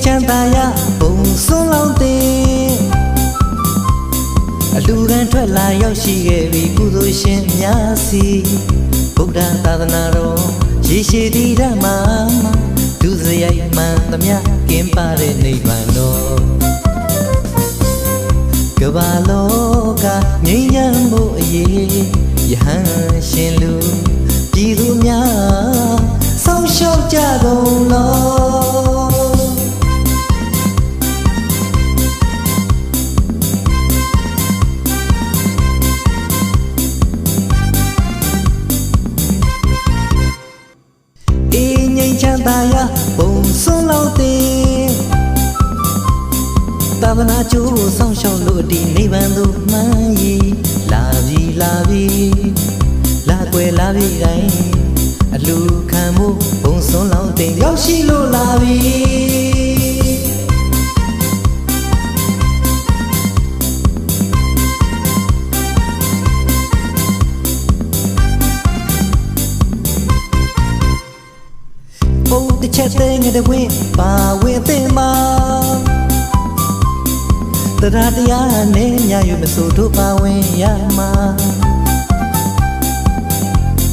ငိမ်ချမ်းသာရဘုံစွန်းလောင်းတဲ့အလူကံထွက်လာရောက်ရှိခဲ့ပြီကုသိုလ်ရှင်များစီဗုဒ္ဓသာသနာတော်ရေရှည်တည်ဓမ္မမှာဒုစရိုက်မှန်သမျှကင်းပါတဲ့နိဗ္ဗာန်တော်ကမ္ဘာလောကငြိမ်းချမ်းဖို့အရေးယဟန်ရှင်လူ စွန်းလောက်တဲ့သာသနာကျိုးကိုစောင့်ရှောက်လို့ဒီနိဗ္ဗာန်သို့မှန်းရည်လာပြီလာပြီလာကွယ်လာပြီတိုင်းအလူခံမှုဘုံစွန်းလောက်တဲ့ရောက်ရှိလို့လာပြီ တစ်ချက်သေးငတဲ့ဝင်းပါဝင်သင်ပါတရားတရားနဲ့ညယူမဆိုတို့ပါဝင်ရမှာ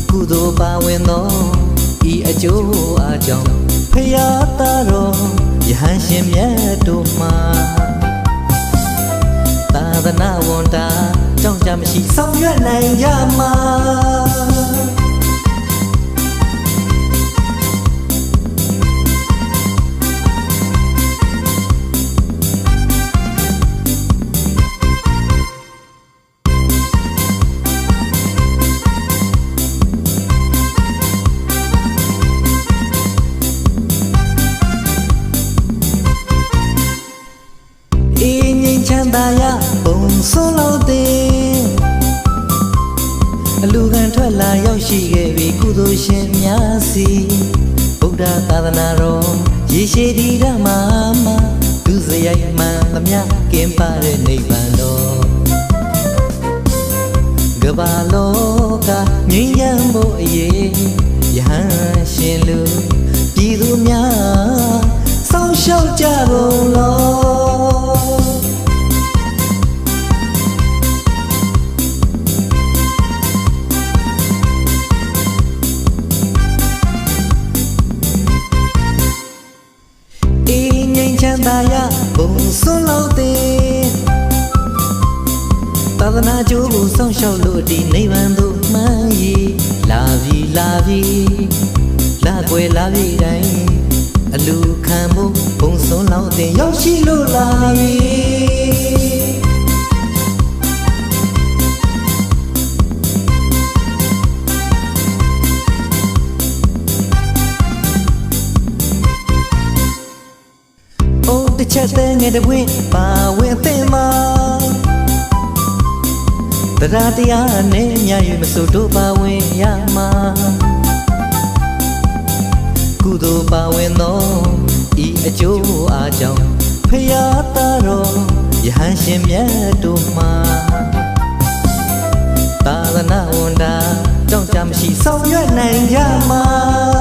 ကုသိုလ်ပါဝင်သောဤအကျိုးအကြောင်းဖရာသားတော်ယဟန်ရှင်မြတ်တို့မှာသာသနာဝန်တာကြောင့်ကြမရှိဆောင်ရွက်နိုင်ကြမှာ သာရဘုံဆုံးလို့တဲ့အလူကံထွက်လာရောက်ရှိခဲ့ပြီကုသိုလ်ရှင်များစီဗုဒ္ဓသာသနာတော်ရေရှည်ဒီဓမ္မမှာဒုစရိုက်မှန်သမျှကင်းပါတဲ့နိဗ္ဗာန် စွန်းလို့တဲ့သာသနာကျိုးကိုစောင့်ရှောက်လို့ဒီနိဗ္ဗာန်သို့မှန်းရည်လာပြီလာပြီလာကွယ်လာပြီတိုင်းအလူခံမှုဘုံစွန်းလို့တဲ့ရောက်ရှိလို့လာပြီ တစ်ချက်သေးငယ်တပွင့်ပါဝင်သင်မှာတရားတရားနဲ့ညယူမစိုးတို့ပါဝင်ရမှာကုသိုလ်ပါဝင်သောဤအကျိုးအားကြောင့်ဖရာသားတော်ယဟန်ရှင်မြတ်တို့မှာသာသနာဝန်တာကြောင့်ကြမရှိဆောင်ရွက်နိုင်ကြမှာ